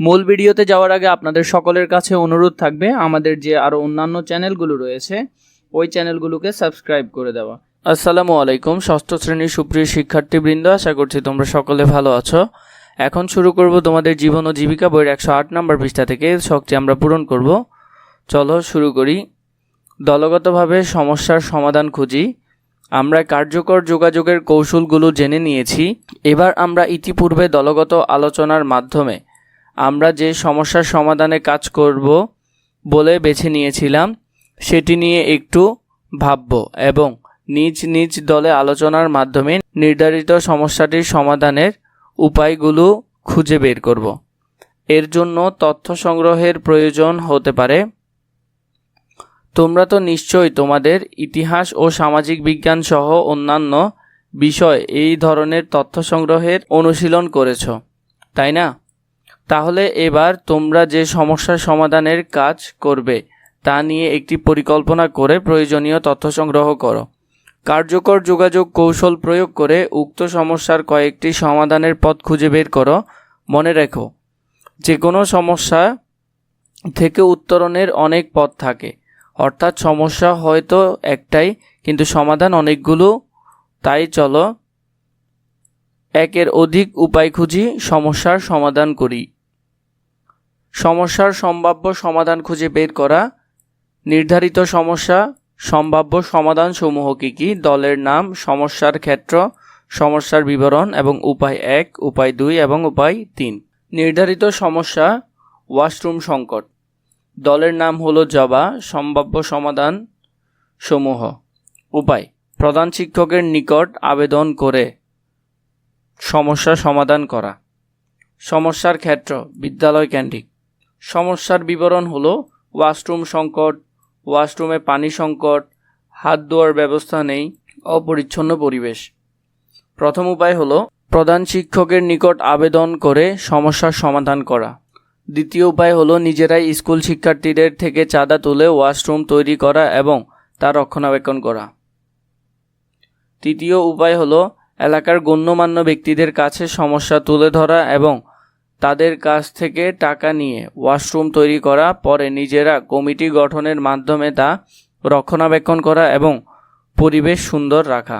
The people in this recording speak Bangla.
মূল ভিডিওতে যাওয়ার আগে আপনাদের সকলের কাছে অনুরোধ থাকবে, আমাদের যে আরও অন্যান্য চ্যানেলগুলো রয়েছে, ওই চ্যানেলগুলোকে সাবস্ক্রাইব করে দেওয়া। আসসালামু আলাইকুম, ষষ্ঠ শ্রেণির সুপ্রিয় শিক্ষার্থীবৃন্দ, আশা করছি তোমরা সকলে ভালো আছো। এখন শুরু করব তোমাদের জীবন ও জীবিকা বইয়ের একশো আট নম্বর পৃষ্ঠা থেকে, শখটি আমরা পূরণ করব। চলো শুরু করি। দলগতভাবে সমস্যার সমাধান খুঁজি। আমরা কার্যকর যোগাযোগের কৌশলগুলো জেনে নিয়েছি। এবার আমরা ইতিপূর্বে দলগত আলোচনার মাধ্যমে আমরা যে সমস্যার সমাধানে কাজ করব বলে বেছে নিয়েছিলাম, সেটি নিয়ে একটু ভাবব এবং নিজ নিজ দলে আলোচনার মাধ্যমে নির্ধারিত সমস্যাটির সমাধানের উপায়গুলো খুঁজে বের করব। এর জন্য তথ্য সংগ্রহের প্রয়োজন হতে পারে। তোমরা তো নিশ্চয়ই তোমাদের ইতিহাস ও সামাজিক বিজ্ঞান সহ অন্যান্য বিষয় এই ধরনের তথ্য সংগ্রহের অনুশীলন করেছ, তাই না? তাহলে এবার তোমরা যে সমস্যার সমাধানের কাজ করবে, তা নিয়ে একটি পরিকল্পনা করে প্রয়োজনীয় তথ্য সংগ্রহ করো। কার্যকর যোগাযোগ কৌশল প্রয়োগ করে উক্ত সমস্যার কয়েকটি সমাধানের পথ খুঁজে বের করো, মনে রেখো। যে কোনো সমস্যা থেকে উত্তরণের অনেক পথ থাকে। অর্থাৎ সমস্যা হয়তো একটাই, কিন্তু সমাধান অনেকগুলো। তাই চলো, একের অধিক উপায় খুঁজি, সমস্যার সমাধান করি। সমস্যার সম্ভাব্য সমাধান খুঁজে বের করা। নির্ধারিত সমস্যা, সম্ভাব্য সমাধান সমূহ কী কী? দলের নাম, সমস্যার ক্ষেত্র, সমস্যার বিবরণ এবং উপায় এক, উপায় দুই এবং উপায় তিন। নির্ধারিত সমস্যা, ওয়াশরুম সংকট। দলের নাম হলো জবা, সম্ভাব্য সমাধান সমূহ উপায়, প্রধান শিক্ষকের নিকট আবেদন করে সমস্যা সমাধান করা। সমস্যার ক্ষেত্র, বিদ্যালয় কেন্দ্রিক। সমস্যার বিবরণ হলো ওয়াশরুম সংকট, ওয়াশরুমে পানি সংকট, হাত ধোয়ার ব্যবস্থা নেই, অপরিচ্ছন্ন পরিবেশ। প্রথম উপায় হলো প্রধান শিক্ষকের নিকট আবেদন করে সমস্যার সমাধান করা। দ্বিতীয় উপায় হলো নিজেরাই স্কুল শিক্ষার্থীদের থেকে চাঁদা তুলে ওয়াশরুম তৈরি করা এবং তা রক্ষণাবেক্ষণ করা। তৃতীয় উপায় হলো এলাকার গণ্যমান্য ব্যক্তিদের কাছে সমস্যা তুলে ধরা এবং তাদের কাছ থেকে টাকা নিয়ে ওয়াশরুম তৈরি করা, পরে নিজেরা কমিটি গঠনের মাধ্যমে তা রক্ষণাবেক্ষণ করা এবং পরিবেশ সুন্দর রাখা।